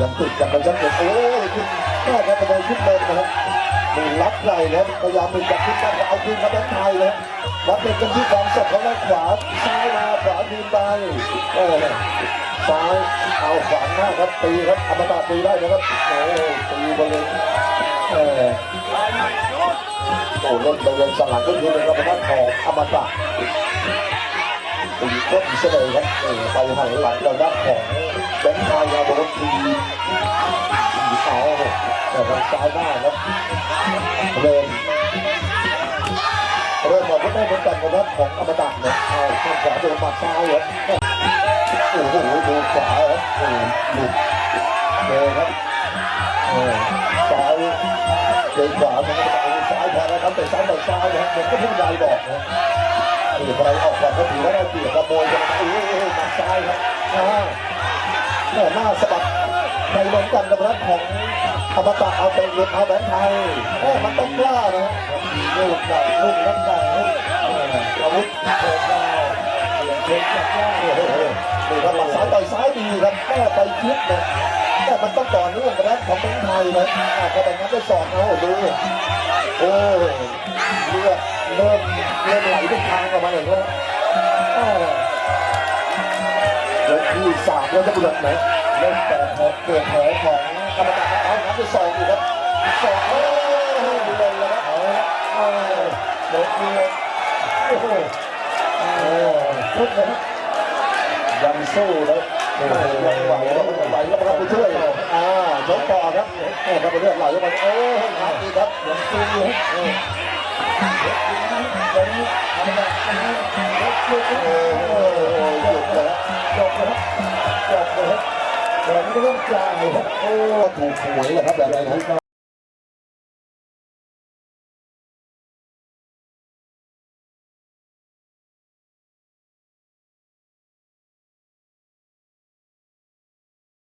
ยังติดกันไปชัดเลยโอ้ยขึ้นแม่ครับกระโดดขึ้นเดินนะครับนี่รับไหลแล้วพยายามเป็นจับขึ้นมาเอาคืนมาแบงค์ไทยเลยวัดเป็นกันที่ความสดของด้านขวาซ้ายมาขวาทีมไปเออซ้ายเอาขวางหน้าครับตีครับอมตะตีได้นะครับโอ้ตีบริเวณเออโอ้เล่นบริเวณสลังก็คือเป็นกรรมการของอมตะ ตีก็มีเสน่ห์ครับไปหันหลังเราด้านของแบงค์ไทยเราโดนทีทีเอาแต่ทางซ้ายหน้าครับเริ่มเริ่มหมดก็ไม่เหมือนกันนะครับของอมตะเนี่ยเอาข้างขวาโดนหมัดซ้ายครับโอ้โหดูขวาครับโอ้โหลุดเลยครับซ้ายเดินขวามันก็ต้องซ้ายแทนนะครับแต่ซ้ายต่อซ้ายนะครับเหมือนก็ผู้ใหญ่บอกนะ นี่ใครออกก่อนก็ถือว่าได้เปรียบกระโมยกันโอ้โหหมัดซ้ายครับอ่าแม่หน้าสะบัดในเหมือนกันกับรัฐของอมตะเอาเป็นลุดเอาแบงค์ไทยแม่มันต้องกล้านะลูกดักลูกนักดักลูกอาวุธเปิดดาวเช็คจับได้โอ้โหนี่ครับหมัดซ้ายต่อยซ้ายดีครับแม่ไปคิดนะแม่มันต้องต่อเนื่องกับรัฐของแบงค์ไทยนะอ่าก็แต่งั้นได้สองเอาดู โอ้ยเลือดเริ่มเริ่มไหลเป็นทางออกมาเลยว่ายกที่สามแล้วจะบุรุษไหมเล่นแต่แผลเกิดแผลของกรรมการเอาครับไปสองอีกครับสองโอ้โหเลยนะครับเอาละเอาเด็กนี่โอ้โหโอ้ทุกนะยังสู้นะโอ้โหยังไหวแล้วไหวแล้วครับไปช่วยอ่ายกต่อครับโอ้ครับไปเรื่อยไหลเข้าไปโอ้ครับดีครับยังสู้อยู่โอ้โหหยุดเลย จบเลยจบเลยแบบนี้ก็ต้องจ่ายครับโอ้ถูกหวยเลยครับแบบนี้นะ